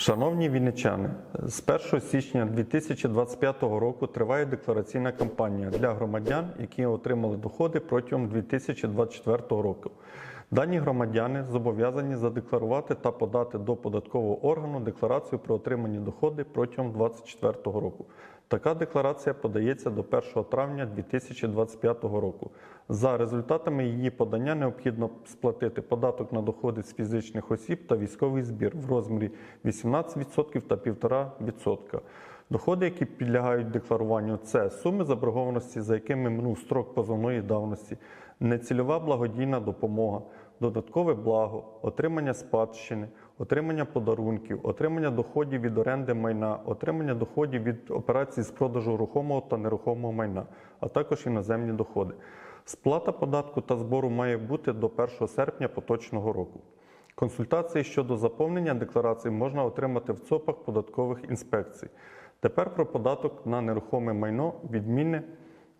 Шановні вінничани, з 1 січня 2025 року триває деклараційна кампанія для громадян, які отримали доходи протягом 2024 року. Дані громадяни зобов'язані задекларувати та подати до податкового органу декларацію про отримані доходи протягом 2024 року. Така декларація подається до 1 травня 2025 року. За результатами її подання необхідно сплатити податок на доходи з фізичних осіб та військовий збір в розмірі 18% та 1,5%. Доходи, які підлягають декларуванню, це суми заборгованості, за якими минув строк позовної давності, нецільова благодійна допомога, додаткове благо, отримання спадщини, отримання подарунків, отримання доходів від оренди майна, отримання доходів від операцій з продажу рухомого та нерухомого майна, а також іноземні доходи. Сплата податку та збору має бути до 1 серпня поточного року. Консультації щодо заповнення декларації можна отримати в ЦОПах податкових інспекцій. Тепер про податок на нерухоме майно відмінне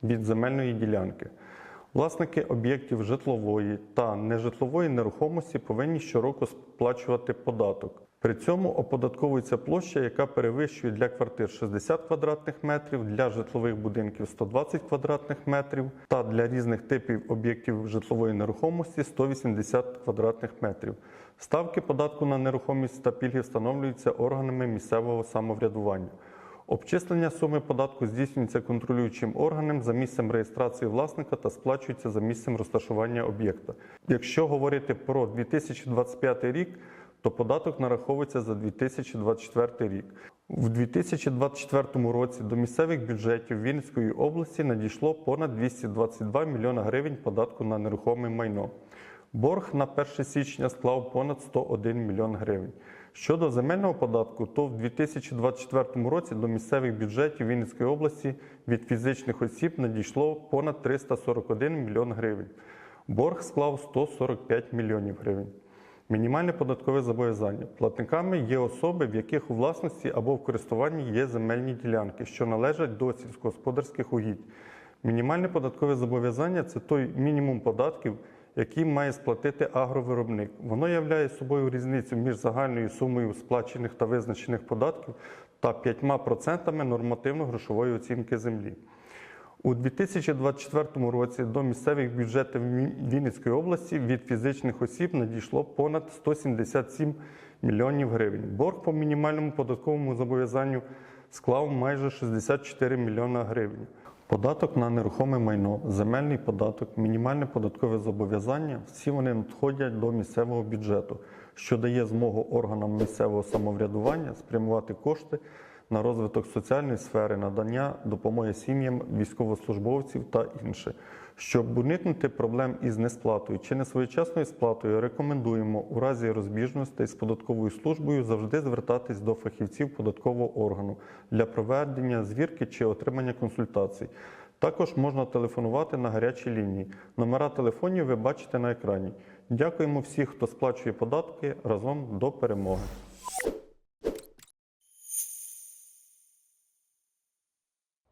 від земельної ділянки. Власники об'єктів житлової та нежитлової нерухомості повинні щороку сплачувати податок. При цьому оподатковується площа, яка перевищує для квартир 60 квадратних метрів, для житлових будинків 120 квадратних метрів та для різних типів об'єктів житлової нерухомості 180 квадратних метрів. Ставки податку на нерухомість та пільги встановлюються органами місцевого самоврядування. Обчислення суми податку здійснюється контролюючим органом за місцем реєстрації власника та сплачується за місцем розташування об'єкта. Якщо говорити про 2025 рік, то податок нараховується за 2024 рік. У 2024 році до місцевих бюджетів Вінницької області надійшло понад 222 мільйона гривень податку на нерухоме майно. Борг на 1 січня склав понад 101 мільйон гривень. Щодо земельного податку, то в 2024 році до місцевих бюджетів Вінницької області від фізичних осіб надійшло понад 341 мільйон гривень. Борг склав 145 мільйонів гривень. Мінімальне податкове зобов'язання. Платниками є особи, в яких у власності або в користуванні є земельні ділянки, що належать до сільськогосподарських угідь. Мінімальне податкове зобов'язання це той мінімум податків, який має сплатити агровиробник. Воно являє собою різницю між загальною сумою сплачених та визначених податків та 5% нормативно-грошової оцінки землі. У 2024 році до місцевих бюджетів Вінницької області від фізичних осіб надійшло понад 177 мільйонів гривень. Борг по мінімальному податковому зобов'язанню склав майже 64 мільйона гривень. Податок на нерухоме майно, земельний податок, мінімальне податкове зобов'язання всі вони надходять до місцевого бюджету, що дає змогу органам місцевого самоврядування спрямувати кошти на розвиток соціальної сфери, надання допомоги сім'ям військовослужбовців та інше. Щоб уникнути проблем із несплатою чи несвоєчасною сплатою, рекомендуємо у разі розбіжностей з податковою службою завжди звертатись до фахівців податкового органу для проведення звірки чи отримання консультацій. Також можна телефонувати на гарячій лінії. Номера телефонів ви бачите на екрані. Дякуємо всіх, хто сплачує податки разом до перемоги.